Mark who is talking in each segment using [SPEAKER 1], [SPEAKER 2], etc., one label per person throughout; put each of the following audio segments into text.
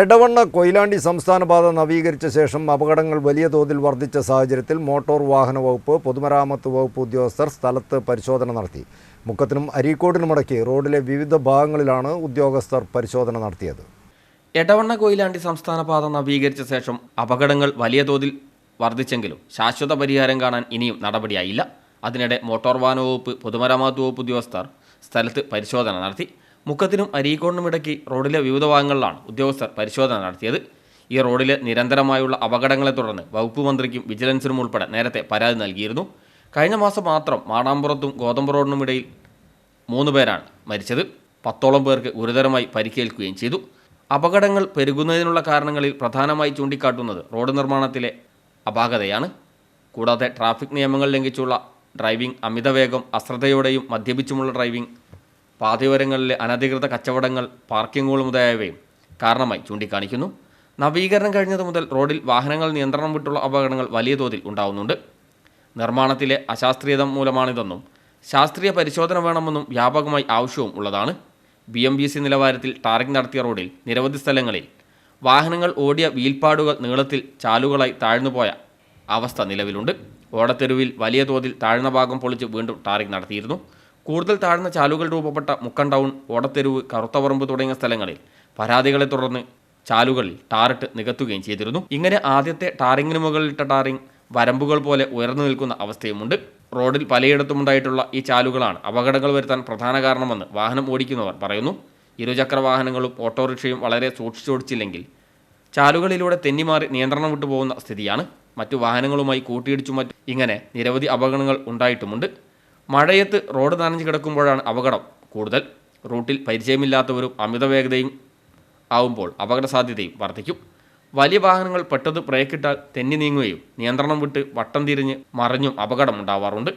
[SPEAKER 1] എടവണ്ണ കൊയിലാണ്ടി സംസ്ഥാനപാത നവീകരിച്ച ശേഷം അപകടങ്ങൾ വലിയ തോതിൽ വർദ്ധിച്ച സാഹചര്യത്തിൽ മോട്ടോർ വാഹന വകുപ്പ് പൊതുമരാമത്ത് വകുപ്പ് ഉദ്യോഗസ്ഥർ സ്ഥലത്ത് പരിശോധന നടത്തി. മുക്കത്തിനും അരീക്കോടിനുമടക്കി റോഡിലെ വിവിധ ഭാഗങ്ങളിലാണ് ഉദ്യോഗസ്ഥർ പരിശോധന നടത്തിയത്.
[SPEAKER 2] എടവണ്ണ കൊയിലാണ്ടി സംസ്ഥാനപാത നവീകരിച്ച ശേഷം അപകടങ്ങൾ വലിയ തോതിൽ വർദ്ധിച്ചെങ്കിലും ശാശ്വത പരിഹാരം കാണാൻ ഇനിയും നടപടിയായില്ല. അതിനിടെ മോട്ടോർ വാഹന വകുപ്പ് പൊതുമരാമത്ത് വകുപ്പ് ഉദ്യോഗസ്ഥർ സ്ഥലത്ത് പരിശോധന നടത്തി. മുക്കത്തിനും അരീക്കോടിനും ഇടയ്ക്ക് റോഡിലെ വിവിധ ഭാഗങ്ങളിലാണ് ഉദ്യോഗസ്ഥർ പരിശോധന നടത്തിയത്. ഈ റോഡിലെ നിരന്തരമായുള്ള അപകടങ്ങളെ തുടർന്ന് വകുപ്പ് മന്ത്രിക്കും വിജിലൻസിനും ഉൾപ്പെടെ നേരത്തെ പരാതി നൽകിയിരുന്നു. കഴിഞ്ഞ മാസം മാത്രം മാടാമ്പുറത്തും ഗോതമ്പ് റോഡിനും ഇടയിൽ മൂന്ന് പേരാണ് മരിച്ചത്. പത്തോളം പേർക്ക് ഗുരുതരമായി പരിക്കേൽക്കുകയും ചെയ്തു. അപകടങ്ങൾ പെരുകുന്നതിനുള്ള കാരണങ്ങളിൽ പ്രധാനമായി ചൂണ്ടിക്കാട്ടുന്നത് റോഡ് നിർമ്മാണത്തിലെ അപാകതയാണ്. കൂടാതെ ട്രാഫിക് നിയമങ്ങൾ ലംഘിച്ചുള്ള ഡ്രൈവിംഗ് അമിതവേഗം അശ്രദ്ധയോടെയും മദ്യപിച്ചുമുള്ള ഡ്രൈവിംഗ് പാതയോരങ്ങളിലെ അനധികൃത കച്ചവടങ്ങൾ പാർക്കിങ്ങുകൾ മുതലായവയും കാരണമായി ചൂണ്ടിക്കാണിക്കുന്നു. നവീകരണം കഴിഞ്ഞത് മുതൽ റോഡിൽ വാഹനങ്ങൾ നിയന്ത്രണം വിട്ടുള്ള അപകടങ്ങൾ വലിയ തോതിൽ ഉണ്ടാവുന്നുണ്ട്. നിർമ്മാണത്തിലെ അശാസ്ത്രീയത മൂലമാണിതെന്നും ശാസ്ത്രീയ പരിശോധന വേണമെന്നും വ്യാപകമായി ആവശ്യവും ഉള്ളതാണ്. ബി എം ബി സി നിലവാരത്തിൽ ടാറിംഗ് നടത്തിയ റോഡിൽ നിരവധി സ്ഥലങ്ങളിൽ വാഹനങ്ങൾ ഓടിയ വീൽപ്പാടുകൾ നീളത്തിൽ ചാലുകളായി താഴ്ന്നുപോയ അവസ്ഥ നിലവിലുണ്ട്. ഓടത്തെരുവിൽ വലിയ തോതിൽ താഴ്ന്ന ഭാഗം പൊളിച്ച് വീണ്ടും ടാറിംഗ് നടത്തിയിരുന്നു. കൂടുതൽ താഴ്ന്ന ചാലുകൾ രൂപപ്പെട്ട മുക്കൻ ടൗൺ ഓടത്തെരുവ് കറുത്തവറമ്പ് തുടങ്ങിയ സ്ഥലങ്ങളിൽ പരാതികളെ തുടർന്ന് ചാലുകളിൽ ടാറിട്ട് നികത്തുകയും ചെയ്തിരുന്നു. ഇങ്ങനെ ആദ്യത്തെ ടാറിങ്ങിന് മുകളിലിട്ട ടാറിങ് വരമ്പുകൾ പോലെ ഉയർന്നു നിൽക്കുന്ന അവസ്ഥയുമുണ്ട്. റോഡിൽ പലയിടത്തുമുണ്ടായിട്ടുള്ള ഈ ചാലുകളാണ് അപകടങ്ങൾ വരുത്താൻ പ്രധാന കാരണമെന്ന് വാഹനം ഓടിക്കുന്നവർ പറയുന്നു. ഇരുചക്ര വാഹനങ്ങളും ഓട്ടോറിക്ഷയും വളരെ സൂക്ഷിച്ചോടിച്ചില്ലെങ്കിൽ ചാലുകളിലൂടെ തെന്നിമാറി നിയന്ത്രണം വിട്ടു പോകുന്ന സ്ഥിതിയാണ്. മറ്റു വാഹനങ്ങളുമായി കൂട്ടിയിടിച്ചു മറ്റു ഇങ്ങനെ നിരവധി അപകടങ്ങൾ ഉണ്ടായിട്ടുമുണ്ട്. മഴയത്ത് റോഡ് നനഞ്ഞു കിടക്കുമ്പോഴാണ് അപകടം. കൂടുതൽ റൂട്ടിൽ പരിചയമില്ലാത്തവരും അമിത വേഗതയും ആവുമ്പോൾ അപകട സാധ്യതയും വർദ്ധിക്കും. വലിയ വാഹനങ്ങൾ പെട്ടെന്ന് ബ്രേക്കിട്ടാൽ തെന്നി നീങ്ങുകയും നിയന്ത്രണം വിട്ട് വട്ടം തിരിഞ്ഞ് മറിഞ്ഞും അപകടം ഉണ്ടാവാറുണ്ട്.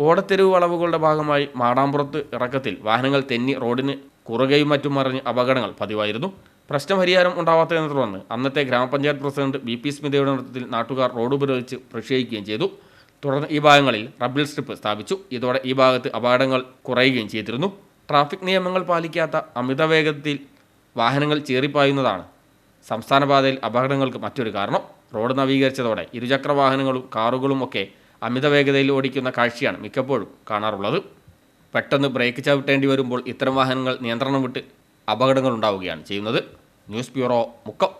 [SPEAKER 2] ഓടത്തെരുവ് വളവുകളുടെ ഭാഗമായി മാടാമ്പുറത്ത് ഇറക്കത്തിൽ വാഹനങ്ങൾ തെന്നി റോഡിന് കുറുകയും മറ്റും മറിഞ്ഞ് അപകടങ്ങൾ പതിവായിരുന്നു. പ്രശ്നം പ്രശ്നപരിഹാരം ഉണ്ടാവാത്തതിനെ തുടർന്ന് അന്നത്തെ ഗ്രാമപഞ്ചായത്ത് പ്രസിഡന്റ് ബി പി സ്മിതയുടെ നേതൃത്വത്തിൽ നാട്ടുകാർ റോഡ് ഉപരോധിച്ച് പ്രതിഷേധിക്കുകയും ചെയ്തു. തുടർന്ന് ഈ ഭാഗങ്ങളിൽ റബ്ബിൾ സ്ട്രിപ്പ് സ്ഥാപിച്ചു. ഇതോടെ ഈ ഭാഗത്ത് അപകടങ്ങൾ കുറയുകയും ചെയ്തിരുന്നു. ട്രാഫിക് നിയമങ്ങൾ പാലിക്കാത്ത അമിത വേഗത്തിൽ വാഹനങ്ങൾ ചേറിപ്പായുന്നതാണ് സംസ്ഥാന പാതയിൽ അപകടങ്ങൾക്ക് മറ്റൊരു കാരണം. റോഡ് നവീകരിച്ചതോടെ ഇരുചക്ര വാഹനങ്ങളും കാറുകളും ഒക്കെ അമിത വേഗതയിൽ ഓടിക്കുന്ന കാഴ്ചയാണ് മിക്കപ്പോഴും കാണാറുള്ളത്. പെട്ടെന്ന് ബ്രേക്ക് ചവിട്ടേണ്ടി വരുമ്പോൾ ഇത്തരം വാഹനങ്ങൾ നിയന്ത്രണം വിട്ട് അപകടങ്ങൾ ഉണ്ടാവുകയാണ് ചെയ്യുന്നത്. News bureau Mukkam.